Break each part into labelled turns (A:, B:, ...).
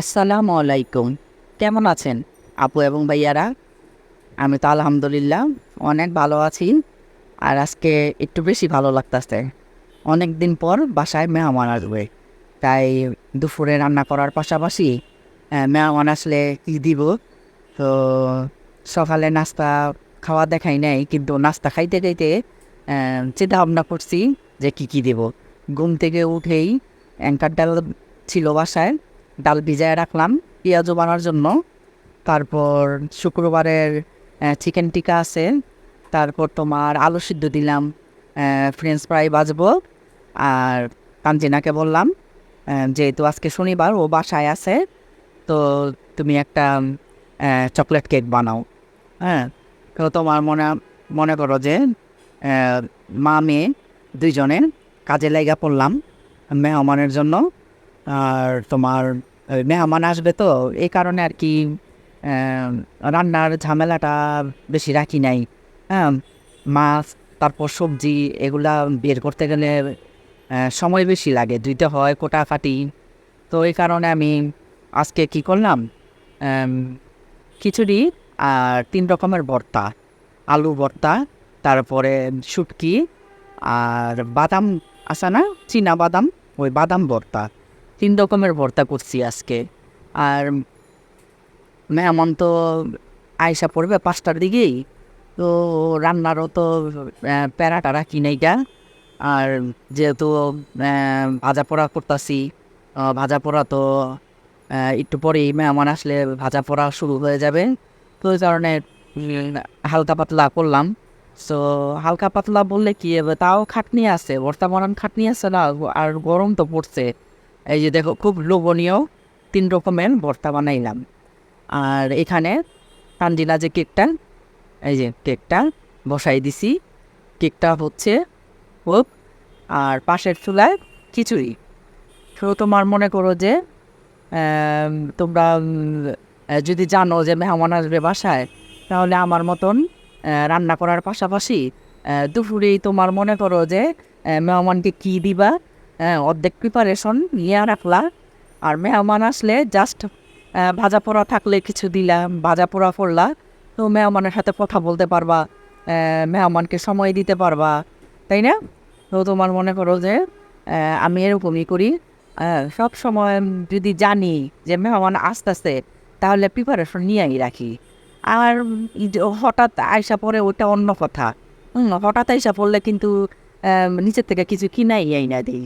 A: আসসালামু আলাইকুম। কেমন আছেন আপু এবং ভাইয়ারা? আমি তো আলহামদুলিল্লাহ অনেক ভালো আছি আর আজকে একটু বেশি ভালো লাগতেছে। অনেক দিন পর বাসায় মেহমান আসবে। তাই দুপুরে রান্না করার পাশাপাশি মেহমান আসলে কী দিব? তো সকালে নাস্তা খাওয়া দেখাই নাই, কিন্তু নাস্তা খাইতে খাইতে চিন্তা ভাবনা করছি যে কী কী দেব। ঘুম থেকে উঠেই অ্যাঙ্কার ডাল ছিল বাসায় ডাল ভিজায় রাখলাম পেঁয়াজও বানার জন্য। তারপর শুক্রবারের চিকেন টিকা আছে। তারপর তোমার আলু সিদ্ধ দিলাম ফ্রেঞ্চ ফ্রাই বাজবো আর কাঞ্জিনাকে বললাম যেহেতু আজকে শনিবার, ও বাসায় আছে, তো তুমি একটা চকলেট কেক বানাও। হ্যাঁ তো তোমার মনে মনে করো যে মা মেয়ে দুইজনের কাজে লাইগা পড়লাম, মেহমানের জন্য। আর তোমার মেহমান আসবে তো, এই কারণে আর কি রান্নার ঝামেলাটা বেশি রাখি নাই। হ্যাঁ মাছ, তারপর সবজি, এগুলা বের করতে গেলে সময় বেশি লাগে দুইটা হয় কোটাকাটি তো এই কারণে আমি আজকে কি করলাম খিচুড়ি আর তিন রকমের ভর্তা, আলু ভর্তা, তারপরে শুটকি আর বাদাম আসা না, চীনা বাদাম, ওই বাদাম ভর্তা। তিন রকমের ভর্তা করছি আজকে। আর মেহমান তো আয়সা পড়বে পাঁচটার দিকেই। তো রান্নারও তো প্যারা টারা কিনেইটা আর যেহেতু ভাজা পোড়া করতেছি ভাজা পোড়া তো একটু পরেই মেহমান আসলে ভাজা পোড়া শুরু হয়ে যাবে। তো ওই কারণে হালকা পাতলা করলাম। সো হালকা পাতলা বললে কি তাও খাটনি আছে, বর্তমান খাটনি আছে না? আর গরম তো পড়ছে। এই যে দেখো, খুব লোভনীয় তিন রকমের ভর্তা বানাইলাম। আর এখানে তানজিলা যে কেকটা, এই যে কেকটা বসাই দিছি। কেকটা হচ্ছে হোপ আর পাশের চুলায় খিচুড়ি। তো তোমার মনে করো যে তোমরা যদি জানো যে মেহমান আসবে বাসায়, তাহলে আমার মতন রান্না করার পাশাপাশি দুপুরেই তোমার মনে করো যে মেহমানকে কী দিবা? অর্ধেক প্রিপারেশন নিয়ে রাখলা আর মেহমান আসলে জাস্ট ভাজা পোড়া থাকলে কিছু দিলাম, ভাজা পোড়া করলা তো মেহমানের সাথে কথা বলতে পারবা মেহমানকে সময় দিতে পারবা, তাই না? তো তোমার মনে করো যে আমি এরকমই করি। সব সময় যদি জানি যে মেহমান আসতেছে, তাহলে প্রিপারেশন নিয়েই রাখি। আর হঠাৎ আইসা পরে ওটা অন্য কথা। হঠাৎ আইসা পড়লে কিন্তু নিচের থেকে কিছু কিনাই আই না দিই।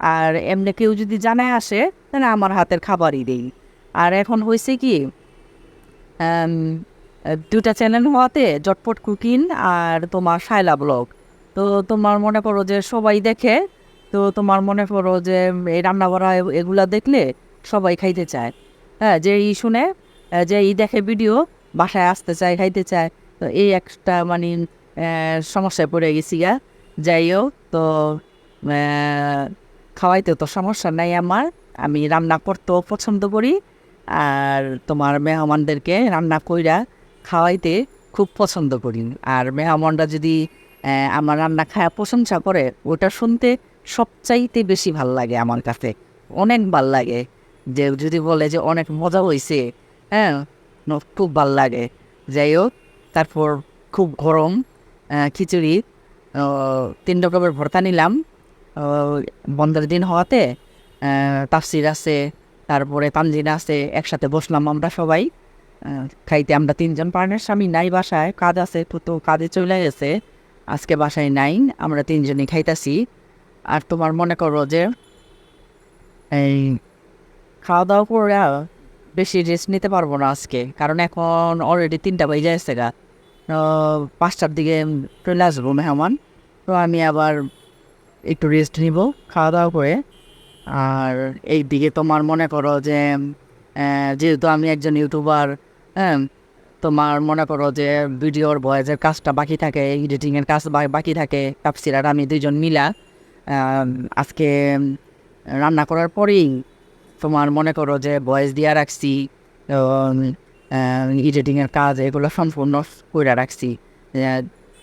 A: আর এমনি কেউ যদি জানায় আসে, তাহলে আমার হাতের খাবারই দিই। আর এখন হয়েছে কি দুটা চ্যানেল হওয়াতে জটপট কুকিং আর তোমার শায়লা ব্লগ। তো তোমার মনে করো যে সবাই দেখে, তো তোমার মনে করো যে এই রান্না করা এগুলা দেখলে সবাই খাইতে চায়। হ্যাঁ যে ই শুনে যে ই দেখে ভিডিও বাসায় আসতে চায়, খাইতে চায়, তো এই একটা মানে সমস্যায় পড়ে গেছি গা। যাই হোক, তো খাওয়াইতে তো সমস্যা নাই আমার। আমি রান্না করতেও পছন্দ করি আর তোমার মেহমানদেরকে রান্না কইরা খাওয়াইতে খুব পছন্দ করি। আর মেহমানরা যদি আমার রান্না খায়া প্রশংসা করে, ওটা শুনতে সবচাইতে বেশি ভালো লাগে আমার কাছে। অনেক ভালো লাগে। যে যদি বলে যে অনেক মজা হয়েছে হ্যাঁ খুব ভালো লাগে। যাই হোক তারপর খুব গরম খিচুড়ি তিন রকমের ভর্তা নিলাম। বন্ধের দিন হওয়াতে তাফসির আছে, তারপরে তানজিনা আছে, একসাথে বসলাম আমরা সবাই। খাইতে আমরা তিনজন পার্টনার স্বামী নাই বাসায়, কাজ আছে তো কাজে চলে গেছে, আজকে বাসায় নাই, আমরা তিনজনই খাইতাছি। আর তোমার মনে করো যে, এই খাওয়া দাওয়া করে বেশি রেস্ট নিতে পারব না আজকে, কারণ এখন অলরেডি তিনটা বেজে আসছে গা। পাঁচটার দিকে চলে আসব মেহমান। তো আমি আবার একটু রেস্ট নিব খাওয়া দাওয়া করে। আর এই দিকে তোমার মনে করো যে যেহেতু আমি একজন ইউটিউবার হ্যাঁ তোমার মনে করো যে ভিডিওর ভয়েসের কাজটা বাকি থাকে এডিটিংয়ের কাজ বাকি থাকে তাপসির আর আমি দুইজন মিলা আজকে রান্না করার পরেই তোমার মনে করো যে ভয়েস দিয়া রাখছি এডিটিংয়ের কাজ এগুলো সম্পূর্ণ করে রাখছি।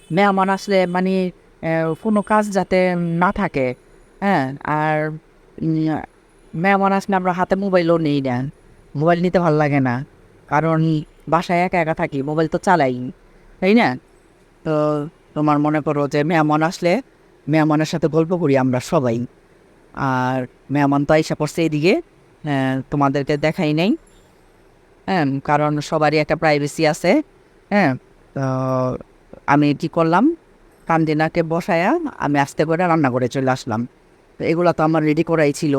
A: মেহমান আসলে মানে কোনো কাজ যাতে না থাকে হ্যাঁ? আর মেহমান আসলে আমরা হাতে মোবাইলও নেই না। মোবাইল নিতে ভালো লাগে না কারণ বাসায় একা একা থাকি মোবাইল তো চালাই তাই না? তো তোমার মনে করো যে মেহমান আসলে মেহমানের সাথে গল্প করি আমরা সবাই। আর মেহমান তো আইসা পড়ছে এদিকে আহ, তোমাদেরকে দেখাই নেই। হ্যাঁ কারণ সবারই একটা প্রাইভেসি আছে হ্যাঁ? তো আমি কি করলাম কান্দিনাকে বসায়া আমি আস্তে করে রান্না করে চলে আসলাম। তো এগুলো তো আমার রেডি করাই ছিল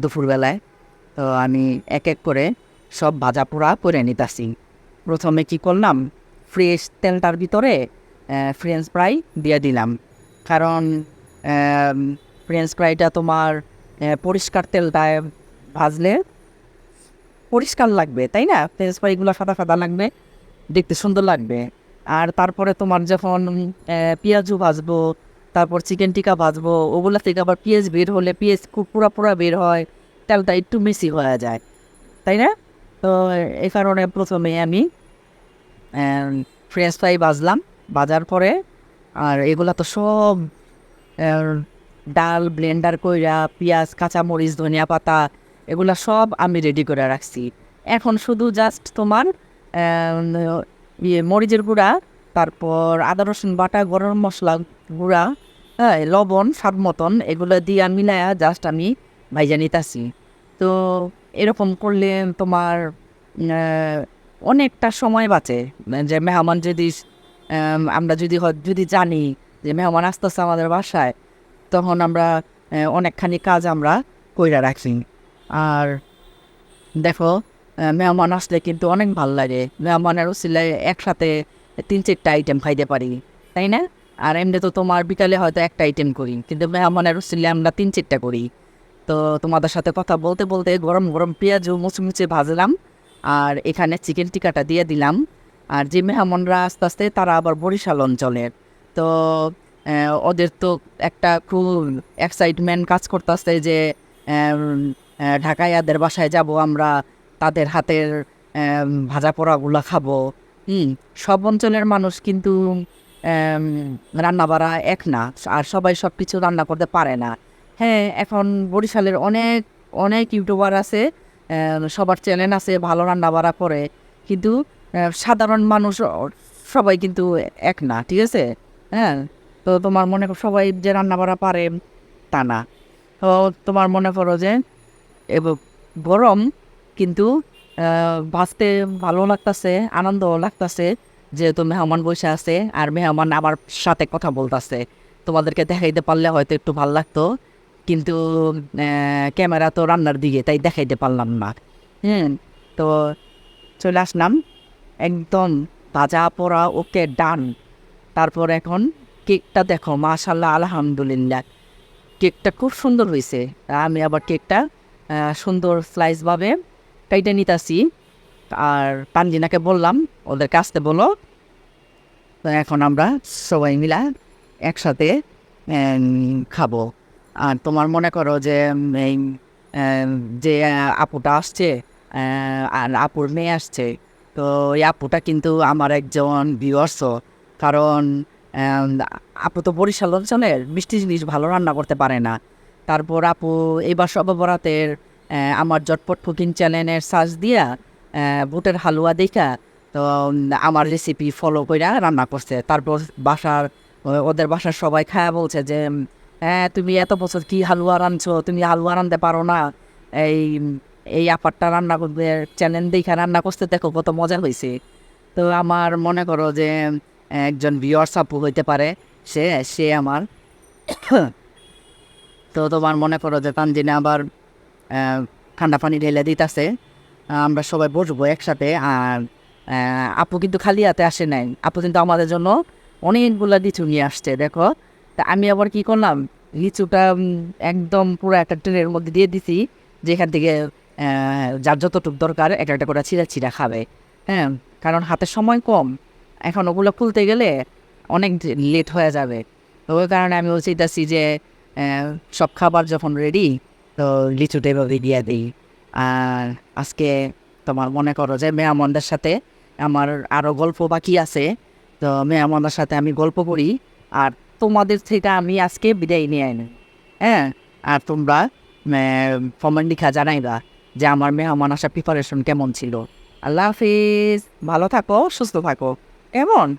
A: দুপুরবেলায়। তো আমি এক এক করে সব ভাজা পোড়া করে নিতাছি। প্রথমে কি করলাম ফ্রেশ তেলটার ভিতরে ফ্রেঞ্চ ফ্রাই দিয়ে দিলাম। কারণ ফ্রেঞ্চ ফ্রাইটা তোমার পরিষ্কার তেলটায় ভাজলে পরিষ্কার লাগবে, তাই না? ফ্রেঞ্চ ফ্রাইগুলো সাদা সাদা লাগবে, দেখতে সুন্দর লাগবে। আর তারপরে তোমার যখন পেঁয়াজু ভাজবো, তারপর চিকেন টিকা ভাজবো, ওগুলা থেকে আবার পেঁয়াজ বের হলে পেঁয়াজ পুরা পুরা বের হয়, তেলটা একটু বেশি হয়ে যায়, তাই না? তো এই কারণে প্রথমে আমি ফ্রেঞ্চ ফ্রাই ভাজলাম, ভাজার পরে, আর এগুলা তো সব ডাল ব্লেন্ডার কইরা, পেঁয়াজ, কাঁচামরিচ, ধনিয়া পাতা, এগুলা সব আমি রেডি করে রাখছি। এখন শুধু জাস্ট তোমার ইয়ে মরিচের গুঁড়া, তারপর আদা, রসুন বাটা, গরম মশলা গুঁড়া হ্যাঁ লবণ, স্বাদ মতন, এগুলো দিয়ে মিলায়া জাস্ট আমি ভাইজা নিতাছি। তো এরকম করলে তোমার অনেকটা সময় বাঁচে। যে মেহমান যদি আমরা যদি যদি জানি যে মেহমান আসতেছে আমাদের বাসায়, তখন আমরা অনেকখানি কাজ আমরা কইরা রাখি আর দেখো মেহমান আসলে কিন্তু অনেক ভালো লাগে। মেহমানের উচিলে একসাথে তিন চারটা আইটেম খাইতে পারি তাই না? আর এমনি তো তোমার বিকালে হয়তো একটা আইটেম করি কিন্তু মেহমানের উচিলে আমরা তিন চারটা করি। তো তোমাদের সাথে কথা বলতে বলতে গরম গরম পেঁয়াজও মুচমুচে ভাজলাম আর এখানে চিকেন টিকাটা দিয়ে দিলাম। আর যে মেহমানরা আস্তে আস্তে তারা আবার বরিশাল অঞ্চলের। তো ওদের তো একটা খুব এক্সাইটমেন্ট কাজ করতেছে যে আম, আহ, ঢাকাইয়াদের বাসায় যাব আমরা তাদের হাতের ভাজা পোড়াগুলো খাব। হুম, সব অঞ্চলের মানুষ কিন্তু রান্না বাড়া এক না। আর সবাই সব কিছু রান্না করতে পারে না। হ্যাঁ এখন বরিশালের অনেক অনেক ইউটিউবার আছে সবার চ্যানেল আছে ভালো রান্না বাড়া করে। কিন্তু সাধারণ মানুষ সবাই কিন্তু এক না, ঠিক আছে? হ্যাঁ তো তোমার মনে করো সবাই যে রান্না বাড়া পারে তা না। তো তোমার মনে করো যে, এব- গরম কিন্তু ভাজতে ভালো লাগতাছে, আনন্দও লাগতাছে, যেহেতু মেহমান বসে আছে, আর মেহমান আমার সাথে কথা বলতাছে। তোমাদেরকে দেখাইতে পারলে হয়তো একটু ভালো লাগতো, কিন্তু ক্যামেরা তো রান্নার দিকে, তাই দেখাইতে পারলাম না। হুম, তো চলে আসলাম। একদম ভাজা পোড়া, ওকে, ডান। তারপর এখন কেকটা দেখো মাশাল্লাহ আলহামদুলিল্লাহ। কেকটা খুব সুন্দর হয়েছে আমি আবার কেকটা সুন্দর স্লাইসভাবে কাইটা নিতাছি আর পাঞ্জিনাকে বললাম ওদেরকে আসতে বলো। তো এখন আমরা সবাই মিলা একসাথে খাব। আর তোমার মনে করো যে এই যে আপুটা আসছে আর আপুর মেয়ে আসছে তো এই আপুটা কিন্তু আমার একজন ভিউয়ার্সও কারণ আপু তো বরিশাল অঞ্চলের মিষ্টি জিনিস ভালো রান্না করতে পারে না। তারপর আপু এইবার সববরাতের আহ, আমার জটপট কুকিং চ্যানেলের সার্চ দিয়া বুটের হালুয়া দেখা, তো আমার রেসিপি ফলো কইরা রান্না করছে। তারপর বাসার ওদের বাসার সবাই খায়া বলছে যে হ্যাঁ তুমি এত বছর কি হালুয়া রাঁধছো? তুমি হালুয়া রাঁধতে পারো না। এই এই আপারটা রান্না করবে, চ্যানেল দেখা রান্না করতে দেখো কত মজা হয়েছে তো আমার মনে করো যে, একজন ভিওয়ার্স আপু হইতে পারে, সে সে আমার। তো তোমার মনে করো যে তানজিনে আবার ঠান্ডা পানি ঢেলে দিতেছে। আমরা সবাই বসবো একসাথে আর আপু কিন্তু খালি হাতে আসে নাই। আপু কিন্তু আমাদের জন্য অনেকগুলো লিচু নিয়ে আসছে, দেখো। তা আমি আবার কি করলাম? লিচুটা একদম পুরো একটা ট্রেনের মধ্যে দিয়ে দিছি, যেখান থেকে যার যতটুকু দরকার একটা একটা করে ছিঁড়া ছিঁড়া খাবে। হ্যাঁ কারণ হাতে সময় কম। এখন ওগুলো খুলতে গেলে অনেক লেট হয়ে যাবে। ওই কারণে আমি চাইতেছি যে সব খাবার যখন রেডি তো লিচুটা এভাবে দিয়ে দিই। আর আজকে তোমার মনে করো যে মেয়ামনদের সাথে আমার আরও গল্প বাকি আছে, তো মেয়ামনদের সাথে আমি গল্প করি। আর তোমাদের থেকে আমি আজকে বিদায় নিয়ে আনি। হ্যাঁ? আর তোমরা কমেন্ট লিখা জানাইবা যে আমার মেহমান আসা প্রিপারেশন কেমন ছিল। আল্লাহ হাফিজ। ভালো থাকো, সুস্থ থাকো। এমন